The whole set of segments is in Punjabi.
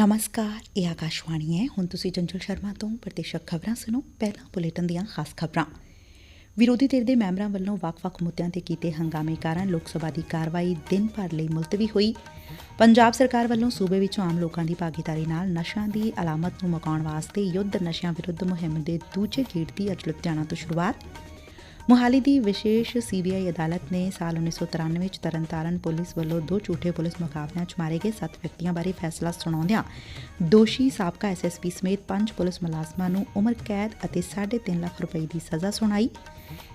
ਨਮਸਕਾਰ, ਇਹ ਆਕਾਸ਼ਵਾਣੀ ਹੈ। ਹੁਣ ਤੁਸੀਂ ਚੰਚਲ ਸ਼ਰਮਾ ਤੋਂ ਪ੍ਰਤੀਸ਼ਕ ਖਬਰਾਂ ਸੁਣੋ। ਪਹਿਲਾਂ ਬੁਲੇਟਿਨ ਦੀਆਂ ਖਾਸ ਖਬਰਾਂ। ਵਿਰੋਧੀ ਧਿਰ ਦੇ ਮੈਂਬਰਾਂ ਵੱਲੋਂ ਵੱਖ-ਵੱਖ ਮੁੱਦਿਆਂ ਤੇ ਕੀਤੇ ਹੰਗਾਮੇ ਕਾਰਨ ਲੋਕ ਸਭਾ ਦੀ ਕਾਰਵਾਈ ਦਿਨ ਭਰ ਲਈ ਮੁਲਤਵੀ ਹੋਈ। ਪੰਜਾਬ ਸਰਕਾਰ ਵੱਲੋਂ ਸੂਬੇ ਵਿੱਚੋਂ ਆਮ ਲੋਕਾਂ ਦੀ ਭਾਗੀਦਾਰੀ ਨਾਲ ਨਸ਼ਿਆਂ ਦੀ ਅਲਾਮਤ ਨੂੰ ਮਕਾਉਣ ਵਾਸਤੇ ਯੁੱਧ ਨਸ਼ਿਆਂ ਵਿਰੁੱਧ ਮੁਹਿੰਮ ਦੇ ਦੂਜੇ ਗੇੜ ਦੀ ਅੱਜ ਲੁਧਿਆਣਾ ਤੋਂ ਸ਼ੁਰੂਆਤ। ਮੁਹਾਲੀ ਦੀ ਵਿਸ਼ੇਸ਼ ਸੀਬੀਆਈ ਅਦਾਲਤ ਨੇ ਸਾਲ 1993 ਵਿੱਚ ਤਰਨਤਾਰਨ ਪੁਲਿਸ ਵੱਲੋਂ ਦੋ ਝੂਠੇ ਪੁਲਿਸ ਮੁਕਾਬਲਿਆਂ 'ਚ ਮਾਰੇ ਗਏ ਸੱਤ ਵਿਅਕਤੀਆਂ ਬਾਰੇ ਫੈਸਲਾ ਸੁਣਾਉਂਦਿਆਂ ਦੋਸ਼ੀ ਸਾਬਕਾ ਐਸਐਸਪੀ ਸਮੇਤ ਪੰਜ ਪੁਲਿਸ ਮੁਲਾਜ਼ਮਾਂ ਨੂੰ ਉਮਰ, ਕੈਦ ਅਤੇ 3.5 ਲੱਖ ਰੁਪਏ ਦੀ ਸਜ਼ਾ ਸੁਣਾਈ।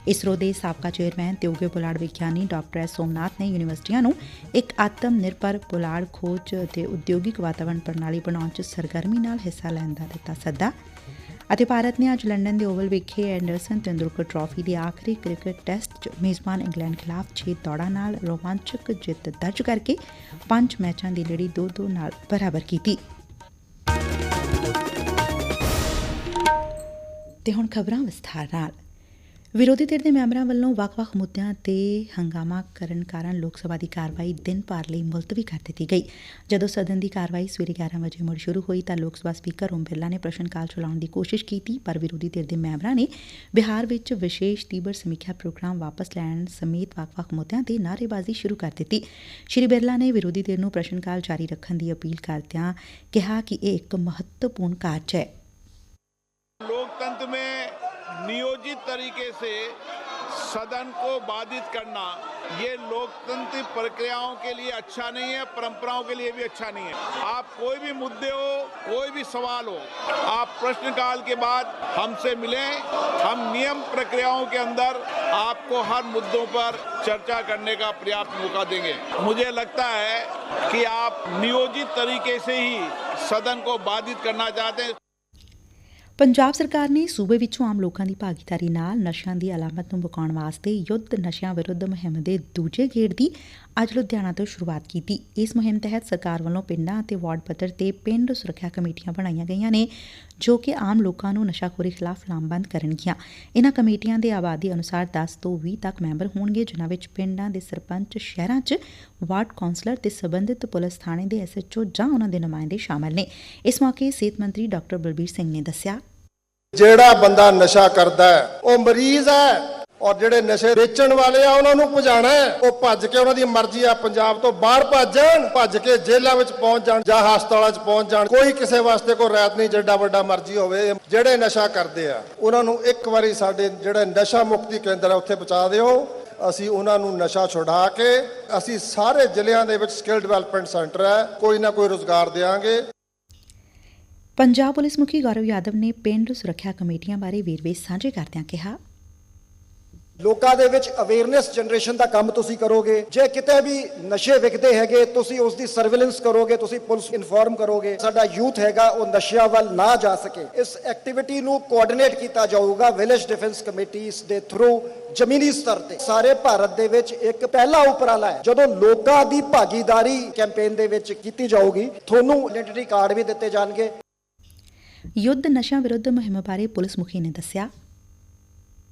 ਇਸਰੋ ਦੇ ਸਾਬਕਾ ਚੇਅਰਮੈਨ ਤੇ ਉਗੇ ਪੁਲਾੜ ਵਿਗਿਆਨੀ ਡਾਕਟਰ ਐਸ ਸੋਮਨਾਥ ਨੇ ਯੂਨੀਵਰਸਿਟੀਆਂ ਨੂੰ ਇੱਕ ਆਤਮ ਨਿਰਭਰ ਪੁਲਾੜ ਖੋਜ ਅਤੇ ਉਦਯੋਗਿਕ ਵਾਤਾਵਰਣ ਪ੍ਰਣਾਲੀ ਬਣਾਉਣ 'ਚ ਸਰਗਰਮੀ ਨਾਲ ਹਿੱਸਾ ਲੈਣ ਦਾ ਦਿੱਤਾ ਸੱਦਾ। ਅਤੇ ਭਾਰਤ ਨੇ ਅੱਜ ਲੰਡਨ ਦੇ ਓਵਲ ਵਿਖੇ ਐਂਡਰਸਨ ਤੇਂਦੁਲਕਰ ਟਰਾਫੀ ਦੇ ਆਖਰੀ ਕ੍ਰਿਕਟ ਟੈਸਟ 'ਚ ਮੇਜ਼ਬਾਨ ਇੰਗਲੈਂਡ ਖਿਲਾਫ 6 ਦੌੜਾਂ ਨਾਲ ਰੋਮਾਂਚਕ ਜਿੱਤ ਦਰਜ ਕਰਕੇ ਪੰਜ ਮੈਚਾਂ ਦੀ ਲੜੀ 2-2 ਨਾਲ ਬਰਾਬਰ ਕੀਤੀ। ਤੇ ਹੁਣ ਖਬਰਾਂ ਵਿਸਥਾਰ ਨਾਲ। ਵਿਰੋਧੀ ਧਿਰ ਦੇ ਮੈਂਬਰਾਂ ਵੱਲੋਂ ਵੱਖ-ਵੱਖ ਮੁੱਦਿਆਂ ਤੇ ਹੰਗਾਮਾ ਕਰਨ ਕਾਰਨ ਲੋਕ ਸਭਾ ਦੀ ਕਾਰਵਾਈ ਦਿਨ ਭਰ ਲਈ ਮੁਲਤਵੀ ਕਰ ਦਿੱਤੀ ਗਈ। ਜਦੋਂ ਸਦਨ ਦੀ ਕਾਰਵਾਈ ਸਵੇਰੇ 11 ਵਜੇ ਮੁੜ ਸ਼ੁਰੂ ਹੋਈ ਤਾਂ ਲੋਕ ਸਭਾ ਸਪੀਕਰ ਓਮ ਬਿਰਲਾ ਨੇ ਪ੍ਰਸ਼ਨ ਕਾਲ ਚਲਾਉਣ ਦੀ ਕੋਸ਼ਿਸ਼ ਕੀਤੀ, ਪਰ ਵਿਰੋਧੀ ਧਿਰ ਦੇ ਮੈਂਬਰਾਂ ਨੇ ਬਿਹਾਰ ਵਿੱਚ ਵਿਸ਼ੇਸ਼ ਤੀਬਰ ਸਮੀਖਿਆ ਪ੍ਰੋਗਰਾਮ ਵਾਪਸ ਲੈਣ ਸਮੇਤ ਵੱਖ-ਵੱਖ ਮੁੱਦਿਆਂ ਤੇ ਨਾਰੇਬਾਜ਼ੀ ਸ਼ੁਰੂ ਕਰ ਦਿੱਤੀ। ਸ਼੍ਰੀ ਬਿਰਲਾ ਨੇ ਵਿਰੋਧੀ ਧਿਰ ਨੂੰ ਪ੍ਰਸ਼ਨ ਕਾਲ ਜਾਰੀ ਰੱਖਣ ਦੀ ਅਪੀਲ ਕਰਦਿਆਂ ਕਿਹਾ ਕਿ ਇਹ ਇੱਕ ਮਹੱਤਵਪੂਰਨ ਕਾਰਜ ਹੈ। ਲੋਕਤੰਤਰ ਵਿੱਚ नियोजित तरीके से सदन को बाधित करना, ये लोकतांत्रिक प्रक्रियाओं के लिए अच्छा नहीं है, परंपराओं के लिए भी अच्छा नहीं है। आप कोई भी मुद्दे हो, कोई भी सवाल हो, आप प्रश्नकाल के बाद हमसे मिलें, हम नियम प्रक्रियाओं के अंदर आपको हर मुद्दों पर चर्चा करने का पर्याप्त मौका देंगे। मुझे लगता है कि आप नियोजित तरीके से ही सदन को बाधित करना चाहते हैं। ਪੰਜਾਬ ਸਰਕਾਰ ਨੇ ਸੂਬੇ ਵਿੱਚੋਂ ਆਮ ਲੋਕਾਂ ਦੀ ਭਾਗੀਦਾਰੀ ਨਾਲ ਨਸ਼ਿਆਂ ਦੀ ਅਲਾਮਤ ਨੂੰ ਬਕਾਉਣ ਵਾਸਤੇ ਯੁੱਧ ਨਸ਼ਿਆਂ ਵਿਰੁੱਧ ਮੁਹਿੰਮ ਦੇ ਦੂਜੇ ਗੇੜ ਦੀ ਅੱਜ ਲੁਧਿਆਣਾ ਤੋਂ ਸ਼ੁਰੂਆਤ ਕੀਤੀ। ਇਸ ਮੁਹਿੰਮ ਤਹਿਤ ਸਰਕਾਰ ਵੱਲੋਂ ਪਿੰਡਾਂ ਅਤੇ ਵਾਰਡ ਪੱਧਰ ਤੇ ਪਿੰਡ ਸੁਰੱਖਿਆ ਕਮੇਟੀਆਂ ਬਣਾਈਆਂ ਗਈਆਂ ਨੇ, ਜੋ ਕਿ ਆਮ ਲੋਕਾਂ ਨੂੰ ਨਸ਼ਾਖੋਰੀ ਖਿਲਾਫ ਲਾਮਬੰਦ ਕਰਨਗੀਆਂ। ਇਹਨਾਂ ਕਮੇਟੀਆਂ ਦੇ ਆਬਾਦੀ ਅਨੁਸਾਰ 10 ਤੋਂ 20 ਤੱਕ ਮੈਂਬਰ ਹੋਣਗੇ, ਜਿਨ੍ਹਾਂ ਵਿੱਚ ਪਿੰਡਾਂ ਦੇ ਸਰਪੰਚ, ਸ਼ਹਿਰਾਂ 'ਚ ਵਾਰਡ ਕੌਂਸਲਰ ਤੇ ਸਬੰਧਤ ਪੁਲਿਸ ਥਾਣੇ ਦੇ ਐਸਐਚਓ ਜਾਂ ਉਹਨਾਂ ਦੇ ਨੁਮਾਇੰਦੇ ਸ਼ਾਮਲ ਨੇ। ਇਸ ਮੌਕੇ ਸਿਹਤ ਮੰਤਰੀ ਡਾਕਟਰ ਬਲਬੀਰ ਸਿੰਘ ਨੇ ਦੱਸਿਆ। ਜਿਹੜਾ ਬੰਦਾ ਨਸ਼ਾ ਕਰਦਾ ਹੈ, ਉਹ ਮਰੀਜ਼ ਹੈ ਔਰ ਜਿਹੜੇ ਨਸ਼ੇ ਵੇਚਣ ਵਾਲੇ ਆ, ਉਹਨਾਂ ਨੂੰ ਭਜਾਣਾ ਉਹ ਭੱਜ ਕੇ ਉਹਨਾਂ ਦੀ ਮਰਜ਼ੀ ਆ, ਪੰਜਾਬ ਤੋਂ ਬਾਹਰ ਭੱਜ ਜਾਣ, ਭੱਜ ਕੇ ਜੇਲ੍ਹਾਂ ਵਿੱਚ ਪਹੁੰਚ ਜਾਣ ਜਾਂ ਹਸਪਤਾਲਾਂ 'ਚ ਪਹੁੰਚ ਜਾਣ। ਕੋਈ ਕਿਸੇ ਵਾਸਤੇ ਕੋਈ ਰਾਇਤ ਨਹੀਂ ਜਿੱਡਾ ਵੱਡਾ ਮਰਜ਼ੀ ਹੋਵੇ। ਜਿਹੜੇ ਨਸ਼ਾ ਕਰਦੇ ਆ, ਉਹਨਾਂ ਨੂੰ ਇੱਕ ਵਾਰੀ ਸਾਡੇ ਜਿਹੜਾ ਨਸ਼ਾ ਮੁਕਤੀ ਕੇਂਦਰ ਹੈ ਉੱਥੇ ਪਹੁੰਚਾ ਦਿਓ। ਅਸੀਂ ਉਹਨਾਂ ਨੂੰ ਨਸ਼ਾ ਛੁਡਾ ਕੇ, ਅਸੀਂ ਸਾਰੇ ਜ਼ਿਲ੍ਹਿਆਂ ਦੇ ਵਿੱਚ ਸਕਿੱਲ ਡਿਵੈਲਪਮੈਂਟ ਸੈਂਟਰ ਹੈ। ਕੋਈ ਨਾ ਕੋਈ ਰੋਜ਼ਗਾਰ ਦੇਵਾਂਗੇ ਪੰਜਾਬ ਪੁਲਿਸ ਮੁਖੀ ਗੌਰਵ ਯਾਦਵ ਨੇ ਪਿੰਡ ਸੁਰੱਖਿਆ ਕਮੇਟੀਆਂ ਬਾਰੇ ਵੇਰਵੇ ਸਾਂਝੇ ਕਰਦਿਆਂ ਕਿਹਾ। ਲੋਕਾਂ ਦੇ ਵਿੱਚ ਅਵੇਅਰਨੈਸ ਜਨਰੇਸ਼ਨ ਦਾ ਕੰਮ ਤੁਸੀਂ ਕਰੋਗੇ, ਜੇ ਕਿਤੇ ਵੀ ਨਸ਼ੇ ਵਿਕਦੇ ਹੈਗੇ, ਤੁਸੀਂ ਉਸ ਦੀ ਸਰਵੇਲੈਂਸ ਕਰੋਗੇ, ਤੁਸੀਂ ਪੁਲਿਸ ਇਨਫੋਰਮ ਕਰੋਗੇ, ਸਾਡਾ ਯੂਥ ਹੈਗਾ, ਉਹ ਨਸ਼ਿਆਂ ਵੱਲ ਨਾ ਜਾ ਸਕੇ। ਇਸ ਐਕਟੀਵਿਟੀ ਨੂੰ ਕੋਆਰਡੀਨੇਟ ਕੀਤਾ ਜਾਊਗਾ ਵਿਲੇਜ ਡਿਫੈਂਸ ਕਮੇਟੀਆਂ ਦੇ ਥਰੂ ਜ਼ਮੀਨੀ ਸਤਰ ਤੇ। ਸਾਰੇ ਭਾਰਤ ਦੇ ਵਿੱਚ ਇੱਕ ਪਹਿਲਾ ਉਪਰਾਲਾ ਹੈ, ਜਦੋਂ ਲੋਕਾਂ ਦੀ ਭਾਗੀਦਾਰੀ ਕੈਂਪੇਨ ਦੇ ਵਿੱਚ ਕੀਤੀ ਜਾਊਗੀ, ਤੁਹਾਨੂੰ ਆਇਡੈਂਟੀਟੀ ਕਾਰਡ ਵੀ ਦਿੱਤੇ ਜਾਣਗੇ। ਯੁੱਧ ਨਸ਼ਿਆਂ ਵਿਰੁੱਧ ਮੁਹਿੰਮ ਬਾਰੇ ਪੁਲਿਸ ਮੁਖੀ ਨੇ ਦੱਸਿਆ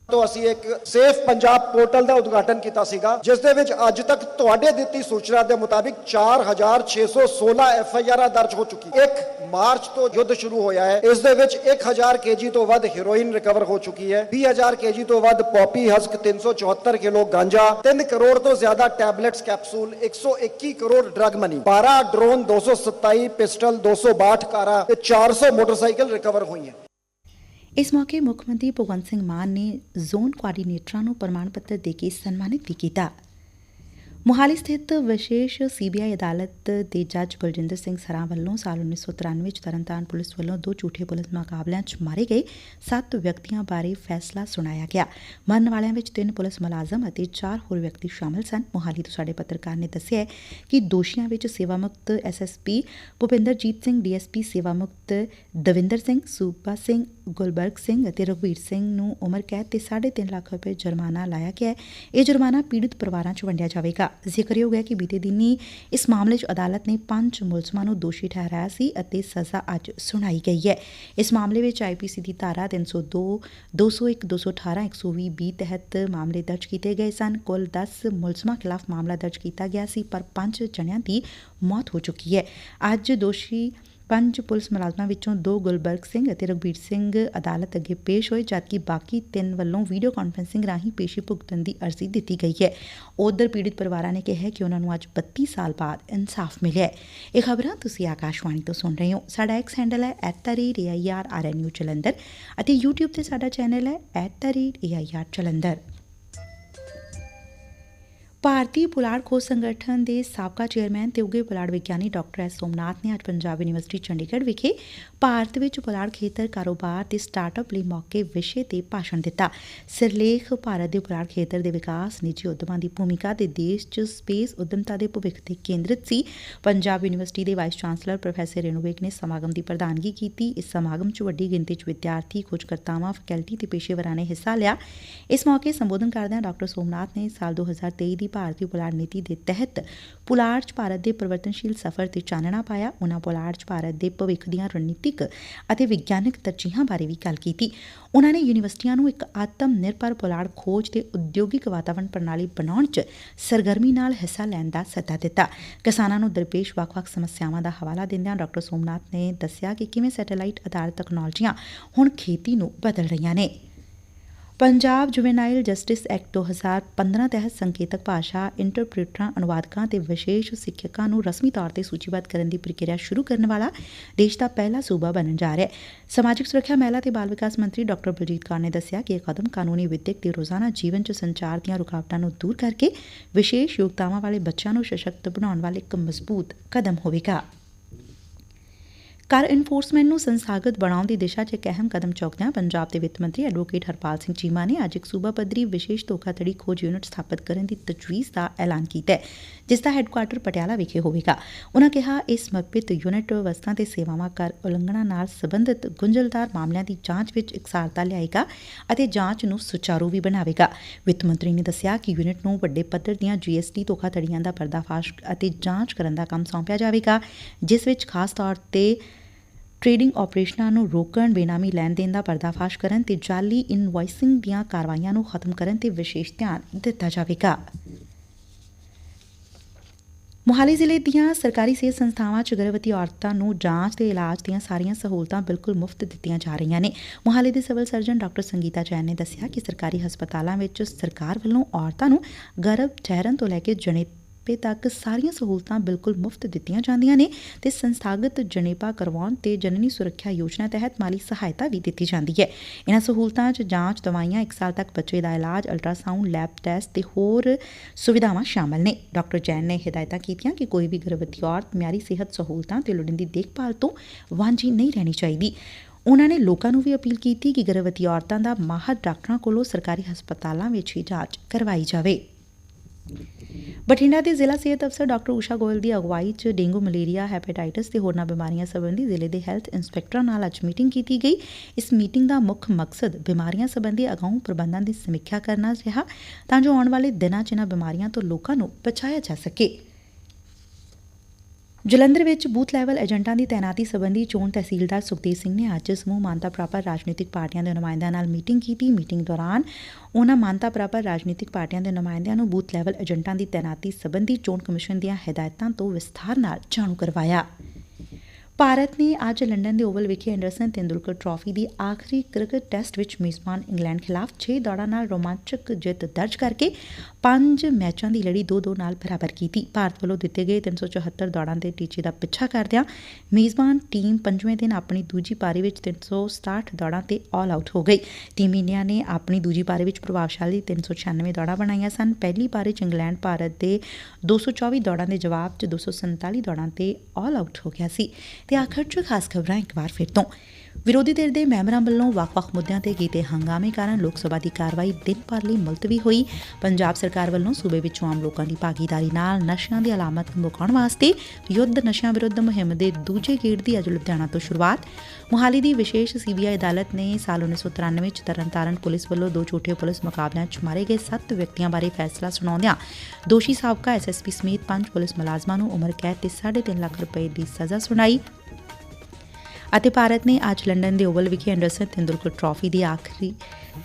ਤੋਂ ਅਸੀਂ ਇੱਕ ਸੇਫ ਪੰਜਾਬ ਪੋਰਟਲ ਦਾ ਉਦਘਾਟਨ ਕੀਤਾ ਸੀਗਾ, ਜਿਸ ਦੇ ਵਿੱਚ ਅੱਜ ਤੱਕ ਤੁਹਾਡੇ ਦਿੱਤੀ ਸੂਚਨਾ ਦੇ ਮੁਤਾਬਿਕ 4616 ਐਫ ਆਈ ਆਰ ਦਰਜ ਹੋ ਚੁੱਕੀ। 1 ਮਾਰਚ ਤੋਂ ਯੁੱਧ ਸ਼ੁਰੂ ਹੋਇਆ ਹੈ। ਇਸ ਦੇ ਵਿੱਚ 1000 ਕੇਜੀ ਤੋਂ ਵੱਧ ਹੈਰੋਇਨ ਰਿਕਵਰ ਹੋ ਚੁੱਕੀ ਹੈ। 20000 ਕੇਜੀ ਤੋਂ ਵੱਧ ਪੌਪੀ ਹਸਕ 374 ਕਿਲੋ ਗਾਂਜਾ 3 ਕਰੋੜ ਤੋਂ ਜ਼ਿਆਦਾ tablets capsule 121 crore drug money 12 drone 227 pistol 262 ਕਾਰਾਂ ਤੇ 400 ਮੋਟਰਸਾਈਕਲ ਰਿਕਵਰ ਹੋਈਆਂ। ਇਸ ਮੌਕੇ ਮੁੱਖ ਮੰਤਰੀ ਭਗਵੰਤ ਸਿੰਘ ਮਾਨ ਨੇ ਜ਼ੋਨ ਕੋਆਰਡੀਨੇਟਰਾਂ ਨੂੰ ਪ੍ਰਮਾਣ ਪੱਤਰ ਦੇ ਕੇ ਸਨਮਾਨਿਤ ਵੀ ਕੀਤਾ। ਮੁਹਾਲੀ ਸਥਿਤ ਵਿਸ਼ੇਸ਼ ਸੀਬੀਆਈ ਅਦਾਲਤ ਦੇ ਜੱਜ ਬਲਜਿੰਦਰ ਸਿੰਘ ਸਰਾਂ ਵੱਲੋਂ ਸਾਲ 1993 ਵਿੱਚ ਤਰਨਤਾਰਨ ਪੁਲਿਸ ਵੱਲੋਂ ਦੋ ਝੂਠੇ ਪੁਲਿਸ ਮੁਕਾਬਲਿਆਂ 'ਚ ਮਾਰੇ ਗਏ ਸੱਤ ਵਿਅਕਤੀਆਂ ਬਾਰੇ ਫੈਸਲਾ ਸੁਣਾਇਆ ਗਿਆ। ਮਰਨ ਵਾਲਿਆਂ ਵਿੱਚ ਤਿੰਨ ਪੁਲਿਸ ਮੁਲਾਜ਼ਮ ਅਤੇ ਚਾਰ ਹੋਰ ਵਿਅਕਤੀ ਸ਼ਾਮਲ ਸਨ। ਮੁਹਾਲੀ ਤੋਂ ਸਾਡੇ ਪੱਤਰਕਾਰ ਨੇ ਦੱਸਿਆ ਕਿ ਦੋਸ਼ੀਆਂ ਵਿੱਚ ਸੇਵਾ ਮੁਕਤ ਐਸਐਸਪੀ ਭੁਪਿੰਦਰਜੀਤ ਸਿੰਘ ਡੀਐਸਪੀ ਸੇਵਾ ਮੁਕਤ ਦਵਿੰਦਰ ਸਿੰਘ, ਸੂਬਾ ਸਿੰਘ ਗੁਲਬਰਗ ਸਿੰਘ ਅਤੇ ਰਘਵੀਰ ਸਿੰਘ ਨੂੰ ਉਮਰ ਕੈਦ ਤੇ 3.5 ਲੱਖ ਰੁਪਏ ਜੁਰਮਾਨਾ ਲਾਇਆ ਗਿਆ ਹੈ। ਇਹ ਜੁਰਮਾਨਾ ਪੀੜਤ ਪਰਿਵਾਰਾਂ 'ਚ ਵੰਡਿਆ ਜਾਵੇਗਾ। ਜ਼ਿਕਰਯੋਗ ਹੈ ਕਿ ਬੀਤੇ ਦਿਨੀ ਇਸ ਮਾਮਲੇ 'ਚ ਅਦਾਲਤ ਨੇ ਪੰਜ ਮੁਲਜ਼ਮਾਂ ਨੂੰ ਦੋਸ਼ੀ ਠਹਿਰਾਇਆ ਸੀ ਅਤੇ ਸਜ਼ਾ ਅੱਜ ਸੁਣਾਈ ਗਈ ਹੈ। ਇਸ ਮਾਮਲੇ ਵਿੱਚ ਆਈਪੀਸੀ ਦੀ ਧਾਰਾ 302 201 218 120 ਬੀ ਤਹਿਤ ਮਾਮਲੇ ਦਰਜ ਕੀਤੇ ਗਏ ਸਨ। ਕੁੱਲ 10 ਮੁਲਜ਼ਮਾਂ ਖਿਲਾਫ ਮਾਮਲਾ ਦਰਜ ਕੀਤਾ ਗਿਆ ਸੀ, ਪਰ ਪੰਜ ਜਣਿਆਂ ਦੀ ਮੌਤ ਹੋ ਚੁੱਕੀ ਹੈ। ਅੱਜ ਦੋਸ਼ੀ ਪੰਜ ਪੁਲਿਸ ਮੁਲਾਜ਼ਮਾਂ ਵਿੱਚੋਂ ਦੋ ਗੁਲਬਰਗ ਸਿੰਘ ਅਤੇ ਰਘਬੀਰ ਸਿੰਘ ਅਦਾਲਤ ਅੱਗੇ ਪੇਸ਼ ਹੋਏ, ਜਦਕਿ ਬਾਕੀ ਤਿੰਨ ਵੱਲੋਂ ਵੀਡੀਓ ਕਾਨਫਰੰਸਿੰਗ ਰਾਹੀਂ ਪੇਸ਼ੀ ਭੁਗਤਣ ਦੀ ਅਰਜ਼ੀ ਦਿੱਤੀ ਗਈ ਹੈ। ਉਧਰ ਪੀੜਿਤ ਪਰਿਵਾਰਾਂ ਨੇ ਕਿਹਾ ਕਿ ਉਹਨਾਂ ਨੂੰ ਅੱਜ 32 ਸਾਲ ਬਾਅਦ ਇਨਸਾਫ ਮਿਲਿਆ ਹੈ। ਇਹ ਖਬਰਾਂ ਤੁਸੀਂ ਆਕਾਸ਼ਵਾਣੀ ਤੋਂ ਸੁਣ ਰਹੇ ਹੋ। ਸਾਡਾ ਐਕਸ ਹੈਂਡਲ ਹੈ @airrnu ਜਲੰਧਰ ਅਤੇ YouTube ਤੇ ਸਾਡਾ ਚੈਨਲ ਹੈ @air ਜਲੰਧਰ ਭਾਰਤੀ ਪੁਲਾੜ ਖੋਜ ਸੰਗਠਨ ਦੇ ਸਾਬਕਾ ਚੇਅਰਮੈਨ ਤੇ ਉਗੇ ਪੁਲਾੜ ਵਿਗਿਆਨੀ ਡਾਕਟਰ ਐਸ ਸੋਮਨਾਥ ਨੇ ਅੱਜ ਪੰਜਾਬ ਯੂਨੀਵਰਸਿਟੀ ਚੰਡੀਗੜ੍ਹ ਵਿਖੇ ਭਾਰਤ ਵਿੱਚ ਪੁਲਾੜ ਖੇਤਰ ਕਾਰੋਬਾਰ ਤੇ ਸਟਾਰਟਅਪ ਲਈ ਮੌਕੇ ਵਿਸ਼ੇ ਤੇ ਭਾਸ਼ਣ ਦਿੱਤਾ। ਸਿਰਲੇਖ ਭਾਰਤ ਦੇ ਪੁਲਾੜ ਖੇਤਰ ਦੇ ਵਿਕਾਸ, ਨਿੱਜੀ ਉਦਮਾਂ ਦੀ ਭੂਮਿਕਾ ਤੇ ਦੇਸ਼ 'ਚ ਸਪੇਸ ਉਦਮਤਾ ਦੇ ਭਵਿੱਖ ਤੇ ਕੇਂਦਰਿਤ ਸੀ। ਪੰਜਾਬ ਯੂਨੀਵਰਸਿਟੀ ਦੇ ਵਾਈਸ ਚਾਂਸਲਰ ਪ੍ਰੋਫੈਸਰ ਰੇਣੂ ਨੇ ਸਮਾਗਮ ਦੀ ਪ੍ਰਧਾਨਗੀ ਕੀਤੀ। ਇਸ ਸਮਾਗਮ 'ਚ ਵੱਡੀ ਗਿਣਤੀ 'ਚ ਵਿਦਿਆਰਥੀ, ਖੋਜਕਰਤਾਵਾਂ, ਫੈਕਲਟੀ ਤੇ ਪੇਸ਼ੇਵਰਾਂ ਨੇ ਹਿੱਸਾ ਲਿਆ। ਇਸ ਮੌਕੇ ਸੰਬੋਧਨ ਕਰਦਿਆਂ ਡਾਕਟਰ ਸੋਮਨਾਥ ਨੇ ਸਾਲ 2023 ਦੀ ਭਾਰਤੀ ਪੁਲਾੜ ਨੀਤੀ ਦੇ ਤਹਿਤ ਪੁਲਾੜ 'ਚ ਭਾਰਤ ਦੇ ਪਰਿਵਰਤਨਸ਼ੀਲ ਸਫ਼ਰ ਤੇ ਚਾਨਣਾ ਪਾਇਆ। ਉਹਨਾਂ ਪੁਲਾੜ 'ਚ ਭਾਰਤ ਦੇ ਭਵਿੱਖ ਦੀਆਂ ਰਣਨੀਤਿਕ ਅਤੇ ਵਿਗਿਆਨਕ ਤਰਜੀਹਾਂ ਬਾਰੇ ਵੀ ਗੱਲ ਕੀਤੀ। ਉਹਨਾਂ ਨੇ ਯੂਨੀਵਰਸਿਟੀਆਂ ਨੂੰ ਇੱਕ ਆਤਮ ਨਿਰਭਰ ਪੁਲਾੜ ਖੋਜ ਤੇ ਉਦਯੋਗਿਕ ਵਾਤਾਵਰਣ ਪ੍ਰਣਾਲੀ ਬਣਾਉਣ 'ਚ ਸਰਗਰਮੀ ਨਾਲ ਹਿੱਸਾ ਲੈਣ ਦਾ ਸੱਦਾ ਦਿੱਤਾ। ਕਿਸਾਨਾਂ ਨੂੰ ਦਰਪੇਸ਼ ਵੱਖ-ਵੱਖ ਸਮੱਸਿਆਵਾਂ ਦਾ ਹਵਾਲਾ ਦਿੰਦਿਆਂ ਡਾਕਟਰ ਸੋਮਨਾਥ ਨੇ ਦੱਸਿਆ ਕਿ ਕਿਵੇਂ ਸੈਟੇਲਾਈਟ ਆਧਾਰਿਤ ਤਕਨਾਲੋਜੀਆਂ ਹੁਣ ਖੇਤੀ ਨੂੰ ਬਦਲ ਰਹੀਆਂ ਨੇ। ਪੰਜਾਬ ਜੁਵੇਨਾਈਲ ਜਸਟਿਸ ਐਕਟ 2015 ਤਹਿਤ ਸੰਕੇਤਕ ਭਾਸ਼ਾ, ਇੰਟਰਪ੍ਰੀਟਰਾਂ, ਅਨੁਵਾਦਕਾਂ ਤੇ ਵਿਸ਼ੇਸ਼ ਸਿੱਖਿਅਕਾਂ ਨੂੰ ਰਸਮੀ ਤੌਰ ਤੇ ਸੂਚੀਬੱਧ ਕਰਨ ਦੀ ਪ੍ਰਕਿਰਿਆ ਸ਼ੁਰੂ ਕਰਨ ਵਾਲਾ ਦੇਸ਼ ਦਾ ਪਹਿਲਾ ਸੂਬਾ ਬਣਨ ਜਾ ਰਿਹਾ ਹੈ। ਸਮਾਜਿਕ ਸੁਰੱਖਿਆ ਮਹਿਲਾ ਤੇ ਬਾਲ ਵਿਕਾਸ ਮੰਤਰੀ ਡਾਕਟਰ ਬਲਜੀਤ ਕੌਰ ਨੇ ਦੱਸਿਆ ਕਿ ਇਹ ਕਦਮ ਕਾਨੂੰਨੀ ਵਿਦਿਅਕ ਤੇ ਰੋਜ਼ਾਨਾ ਜੀਵਨ 'ਚ ਸੰਚਾਰ ਦੀਆਂ ਰੁਕਾਵਟਾਂ ਨੂੰ ਦੂਰ ਕਰਕੇ ਵਿਸ਼ੇਸ਼ ਯੋਗਤਾਵਾਂ ਵਾਲੇ ਬੱਚਿਆਂ ਨੂੰ ਸਸ਼ਕਤ ਬਣਾਉਣ ਵਾਲਾ ਇੱਕ ਮਜ਼ਬੂਤ ਕਦਮ ਹੋਵੇਗਾ। ਕਰ ਇਨਫੋਰਸਮੈਂਟ ਨੂੰ ਸੰਸਾਗਤ ਬਣਾਉਣ ਦੀ ਦਿਸ਼ਾ 'ਚ ਇੱਕ ਅਹਿਮ ਕਦਮ ਚੁੱਕਦਿਆਂ ਪੰਜਾਬ ਦੇ ਵਿੱਤ ਮੰਤਰੀ ਐਡਵੋਕੇਟ ਹਰਪਾਲ ਸਿੰਘ ਚੀਮਾ ਨੇ ਅੱਜ ਇੱਕ ਸੂਬਾ ਪੱਧਰੀ ਵਿਸ਼ੇਸ਼ ਧੋਖਾਧੜੀ ਖੋਜ ਯੂਨਿਟ ਸਥਾਪਿਤ ਕਰਨ ਦੀ ਤਜਵੀਜ਼ ਦਾ ਐਲਾਨ ਕੀਤਾ ਹੈ, ਜਿਸ ਦਾ ਹੈੱਡਕੁਆਰਟਰ ਪਟਿਆਲਾ ਵਿਖੇ ਹੋਵੇਗਾ। ਉਨ੍ਹਾਂ ਕਿਹਾ ਇਸ ਸਮਰਪਿਤ ਯੂਨਿਟ ਵਸਤਾਂ ਤੇ ਸੇਵਾਵਾਂ ਕਰ ਉਲੰਘਣਾ ਨਾਲ ਸੰਬੰਧਿਤ ਗੁੰਝਲਦਾਰ ਮਾਮਲਿਆਂ ਦੀ ਜਾਂਚ ਵਿੱਚ ਇਕਸਾਰਤਾ ਲਿਆਏਗਾ ਅਤੇ ਜਾਂਚ ਨੂੰ ਸੁਚਾਰੂ ਵੀ ਬਣਾਵੇਗਾ। ਵਿੱਤ ਮੰਤਰੀ ਨੇ ਦੱਸਿਆ ਕਿ ਯੂਨਿਟ ਨੂੰ ਵੱਡੇ ਪੱਧਰ ਦੀਆਂ ਜੀਐਸਟੀ ਧੋਖਾਧੜੀਆਂ ਦਾ ਪਰਦਾਫਾਸ਼ ਅਤੇ ਜਾਂਚ ਕਰਨ ਦਾ ਕੰਮ ਸੌਂਪਿਆ ਜਾਵੇਗਾ, ਜਿਸ ਵਿੱਚ ਖਾਸ ਤੌਰ ਤੇ ਟਰੇਡਿੰਗ ਆਪਰੇਸ਼ਨਾਂ ਨੂੰ ਰੋਕਣ, ਬੇਨਾਮੀ ਲੈਣ ਦੇਣ ਦਾ ਪਰਦਾਫਾਸ਼ ਕਰਨ ਤੇ ਜਾਲੀ ਇਨਵਾਇਸਿੰਗ ਦੀਆਂ ਕਾਰਵਾਈਆਂ ਨੂੰ ਖਤਮ ਕਰਨ ਤੇ ਵਿਸ਼ੇਸ਼ ਧਿਆਨ ਦਿੱਤਾ ਜਾਵੇਗਾ। ਮੁਹਾਲੀ ਜ਼ਿਲ੍ਹੇ ਦੀਆਂ ਸਰਕਾਰੀ ਸਿਹਤ ਸੰਸਥਾਵਾਂ 'ਚ ਗਰਭਵਤੀ ਔਰਤਾਂ ਨੂੰ ਜਾਂਚ ਤੇ ਇਲਾਜ ਦੀਆਂ ਸਾਰੀਆਂ ਸਹੂਲਤਾਂ ਬਿਲਕੁਲ ਮੁਫਤ ਦਿੱਤੀਆਂ ਜਾ ਰਹੀਆਂ ਨੇ। ਮੋਹਾਲੀ ਦੇ civil surgeon doctor Sangeeta Jain ਨੇ ਦੱਸਿਆ ਕਿ ਸਰਕਾਰੀ ਹਸਪਤਾਲਾਂ ਵਿੱਚ ਸਰਕਾਰ ਵੱਲੋਂ ਔਰਤਾਂ ਨੂੰ ਗਰਭ ਠਹਿਰਨ ਤੋਂ ਲੈ ਕੇ ਜਣੇਪੇ ਤੱਕ ਸਾਰੀਆਂ ਸਹੂਲਤਾਂ ਬਿਲਕੁਲ ਮੁਫਤ ਦਿੱਤੀਆਂ ਜਾਂਦੀਆਂ ਨੇ ਤੇ ਸੰਸਥਾਗਤ ਜਣੇਪਾ ਕਰਵਾਉਣ ਤੇ ਜਨਨੀ ਸੁਰੱਖਿਆ ਯੋਜਨਾ ਤਹਿਤ ਮਾਲੀ ਸਹਾਇਤਾ ਵੀ ਦਿੱਤੀ ਜਾਂਦੀ ਹੈ। ਇਹਨਾਂ ਸਹੂਲਤਾਂ 'ਚ ਜਾਂਚ, ਦਵਾਈਆਂ 1 ਸਾਲ ਤੱਕ ਬੱਚੇ ਦਾ ਇਲਾਜ ਅਲਟਰਾਸਾਊਂਡ ਲੈਬ ਟੈਸਟ ਤੇ ਹੋਰ ਸੁਵਿਧਾਵਾਂ ਸ਼ਾਮਲ ਨੇ। ਡਾਕਟਰ ਜੈਨ ਨੇ ਹਦਾਇਤਾਂ ਕੀਤੀਆਂ ਕਿ ਕੋਈ ਵੀ ਗਰਭਵਤੀ ਔਰਤ ਮਿਆਰੀ ਸਿਹਤ ਸਹੂਲਤਾਂ ਤੇ ਲੋੜੀਂਦੀ ਦੇਖਭਾਲ ਤੋਂ ਵਾਂਝੀ ਨਹੀਂ ਰਹਿਣੀ ਚਾਹੀਦੀ। ਉਹਨਾਂ ਨੇ ਲੋਕਾਂ ਨੂੰ ਵੀ ਅਪੀਲ ਕੀਤੀ ਕਿ ਗਰਭਵਤੀ ਔਰਤਾਂ ਦਾ ਮਾਹਰ ਡਾਕਟਰਾਂ ਕੋਲੋਂ ਸਰਕਾਰੀ ਹਸਪਤਾਲਾਂ ਵਿੱਚ ਹੀ ਜਾਂਚ ਕਰਵਾਈ ਜਾਵੇ। ਬਠਿੰਡਾ ਦੇ ਜ਼ਿਲ੍ਹਾ ਸਿਹਤ ਅਫਸਰ ਡਾਕਟਰ ਊਸ਼ਾ ਗੋਇਲ ਦੀ ਅਗਵਾਈ 'ਚ ਡੇਂਗੂ, ਮਲੇਰੀਆ, ਹੈਪੇਟਾਈਟਸ ਤੇ ਹੋਰਨਾਂ ਬਿਮਾਰੀਆਂ ਸੰਬੰਧੀ ਜ਼ਿਲ੍ਹੇ ਦੇ ਹੈਲਥ ਇੰਸਪੈਕਟਰਾਂ ਨਾਲ ਅੱਜ ਮੀਟਿੰਗ ਕੀਤੀ ਗਈ। ਇਸ ਮੀਟਿੰਗ ਦਾ ਮੁੱਖ ਮਕਸਦ ਬਿਮਾਰੀਆਂ ਸੰਬੰਧੀ ਅਗਾਊਂ ਪ੍ਰਬੰਧਾਂ ਦੀ ਸਮੀਖਿਆ ਕਰਨਾ ਰਿਹਾ ਤਾਂ ਜੋ ਆਉਣ ਵਾਲੇ ਦਿਨਾਂ 'ਚ ਇਹਨਾਂ ਬਿਮਾਰੀਆਂ ਤੋਂ ਲੋਕਾਂ ਨੂੰ ਬਚਾਇਆ ਜਾ ਸਕੇ। ਜਲੰਧਰ ਵਿੱਚ ਬੂਥ ਲੈਵਲ ਏਜੰਟਾਂ ਦੀ ਤਾਇਨਾਤੀ ਸੰਬੰਧੀ ਚੋਣ ਤਹਿਸੀਲਦਾਰ ਸੁਖਦੇਵ ਸਿੰਘ ਨੇ ਅੱਜ ਸਮੂਹ ਮਾਨਤਾ ਪ੍ਰਾਪਤ ਰਾਜਨੀਤਿਕ ਪਾਰਟੀਆਂ ਦੇ ਨੁਮਾਇੰਦਿਆਂ ਨਾਲ ਮੀਟਿੰਗ ਕੀਤੀ। ਮੀਟਿੰਗ ਦੌਰਾਨ ਉਹਨਾਂ ਮਾਨਤਾ ਪ੍ਰਾਪਤ ਰਾਜਨੀਤਿਕ ਪਾਰਟੀਆਂ ਦੇ ਨੁਮਾਇੰਦਿਆਂ ਨੂੰ ਬੂਥ ਲੈਵਲ ਏਜੰਟਾਂ ਦੀ ਤਾਇਨਾਤੀ ਸੰਬੰਧੀ ਚੋਣ ਕਮਿਸ਼ਨ ਦੀਆਂ ਹਦਾਇਤਾਂ ਤੋਂ ਵਿਸਥਾਰ ਨਾਲ ਜਾਣੂ ਕਰਵਾਇਆ। ਭਾਰਤ ਨੇ ਅੱਜ ਲੰਡਨ ਦੇ ਓਵਲ ਵਿਖੇ ਐਂਡਰਸਨ ਤੇਂਦੁਲਕਰ ਟਰਾਫੀ ਦੀ ਆਖਰੀ ਕ੍ਰਿਕਟ ਟੈਸਟ ਵਿੱਚ ਮੇਜ਼ਬਾਨ ਇੰਗਲੈਂਡ ਖਿਲਾਫ 6 ਦੌੜਾਂ ਨਾਲ ਰੋਮਾਂਚਕ ਜਿੱਤ ਦਰਜ ਕਰਕੇ ਪੰਜ ਮੈਚਾਂ ਦੀ ਲੜੀ 2-2 ਨਾਲ ਬਰਾਬਰ ਕੀਤੀ। ਭਾਰਤ ਵੱਲੋਂ ਦਿੱਤੇ ਗਏ 374 ਦੌੜਾਂ ਦੇ ਟੀਚੇ ਦਾ ਪਿੱਛਾ ਕਰਦਿਆਂ ਮੇਜ਼ਬਾਨ ਟੀਮ ਪੰਜਵੇਂ ਦਿਨ ਆਪਣੀ ਦੂਜੀ ਪਾਰੀ ਵਿੱਚ 367 ਦੌੜਾਂ ਤੇ ਆਲ ਆਊਟ ਹੋ ਗਈ। ਟੀਮ ਇੰਡੀਆ ਨੇ ਆਪਣੀ ਦੂਜੀ ਪਾਰੀ ਵਿੱਚ ਪ੍ਰਭਾਵਸ਼ਾਲੀ 396 ਦੌੜਾਂ ਬਣਾਈਆਂ ਸਨ। ਪਹਿਲੀ ਪਾਰੀ 'ਚ ਇੰਗਲੈਂਡ, ਭਾਰਤ ਦੇ 224 ਦੌੜਾਂ ਦੇ ਜਵਾਬ 'ਚ 247 ਦੌੜਾਂ ਤੇ ਆਲ ਆਊਟ ਹੋ ਗਿਆ ਸੀ। ਤੇ ਆਖਰ 'ਚ ਖਾਸ ਖਬਰਾਂ ਇੱਕ ਵਾਰ ਫਿਰ ਤੋਂ। ਵਿਰੋਧੀ ਧਿਰ ਦੇ ਮੈਂਬਰਾਂ ਵੱਲੋਂ ਵੱਖ-ਵੱਖ ਮੁੱਦਿਆਂ ਤੇ ਕੀਤੇ ਹੰਗਾਮੇ ਕਾਰਨ ਲੋਕ ਸਭਾ ਦੀ ਕਾਰਵਾਈ ਦਿਨ ਭਰ ਲਈ ਮੁਲਤਵੀ ਹੋਈ। ਪੰਜਾਬ ਸਰਕਾਰ ਵੱਲੋਂ ਸੂਬੇ ਵਿੱਚ ਆਮ ਲੋਕਾਂ ਦੀ ਭਾਗੀਦਾਰੀ ਨਾਲ ਨਸ਼ਿਆਂ ਦੀ ਅਲਾਮਤ ਮੁਕਾਉਣ ਵਾਸਤੇ ਯੁੱਧ ਨਸ਼ਿਆਂ ਵਿਰੁੱਧ ਮੁਹਿੰਮ ਦੇ ਦੂਜੇ ਗੇੜ ਦੀ ਅੱਜ ਲੁਧਿਆਣਾ ਤੋਂ ਸ਼ੁਰੂਆਤ। ਮੁਹਾਲੀ ਦੀ ਵਿਸ਼ੇਸ਼ ਸੀਬੀਆਈ ਅਦਾਲਤ ਨੇ ਸਾਲ 1993 ਵਿੱਚ ਤਰਨਤਾਰਨ ਪੁਲਿਸ ਵੱਲੋਂ ਦੋ ਝੂਠੇ ਪੁਲਿਸ ਮੁਕਾਬਲਿਆਂ 'ਚ ਮਾਰੇ ਗਏ 7 ਵਿਅਕਤੀਆਂ ਬਾਰੇ ਫੈਸਲਾ ਸੁਣਾਉਂਦਿਆਂ ਦੋਸ਼ੀ ਸਾਬਕਾ ਐਸਐਸਪੀ ਸਮੇਤ ਪੰਜ ਪੁਲਿਸ ਮੁਲਾਜ਼ਮਾਂ ਨੂੰ ਉਮਰ ਕੈਦ ਤੇ 3.5 ਲੱਖ ਰੁਪਏ ਦੀ ਸਜ਼ਾ ਸੁਣਾਈ। ਅਤੇ ਭਾਰਤ ਨੇ ਅੱਜ ਲੰਡਨ ਦੇ ਓਵਲ ਵਿਖੇ ਐਂਡਰਸਨ ਤੇਂਦੁਲਕਰ ਟਰਾਫੀ ਦੀ ਆਖਰੀ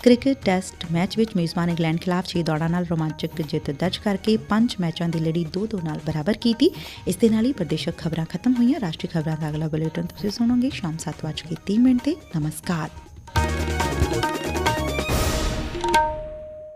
ਕ੍ਰਿਕਟ ਟੈਸਟ ਮੈਚ ਵਿੱਚ ਮੇਜ਼ਬਾਨ ਇੰਗਲੈਂਡ ਖਿਲਾਫ 6 ਦੌੜਾਂ ਨਾਲ ਰੋਮਾਂਚਕ ਜਿੱਤ ਦਰਜ ਕਰਕੇ ਪੰਜ ਮੈਚਾਂ ਦੀ ਲੜੀ 2-2 ਨਾਲ ਬਰਾਬਰ ਕੀਤੀ। ਇਸ ਦੇ ਨਾਲ ਹੀ ਪ੍ਰਦੇਸ਼ਕ ਖਬਰਾਂ ਖਤਮ ਹੋਈਆਂ। ਰਾਸ਼ਟਰੀ ਖਬਰਾਂ ਦਾ ਅਗਲਾ ਬੁਲੇਟਿਨ ਤੁਸੀਂ ਸੁਣੋਗੇ ਸ਼ਾਮ 7:30 ਮਿੰਟ ਤੇ। ਨਮਸਕਾਰ।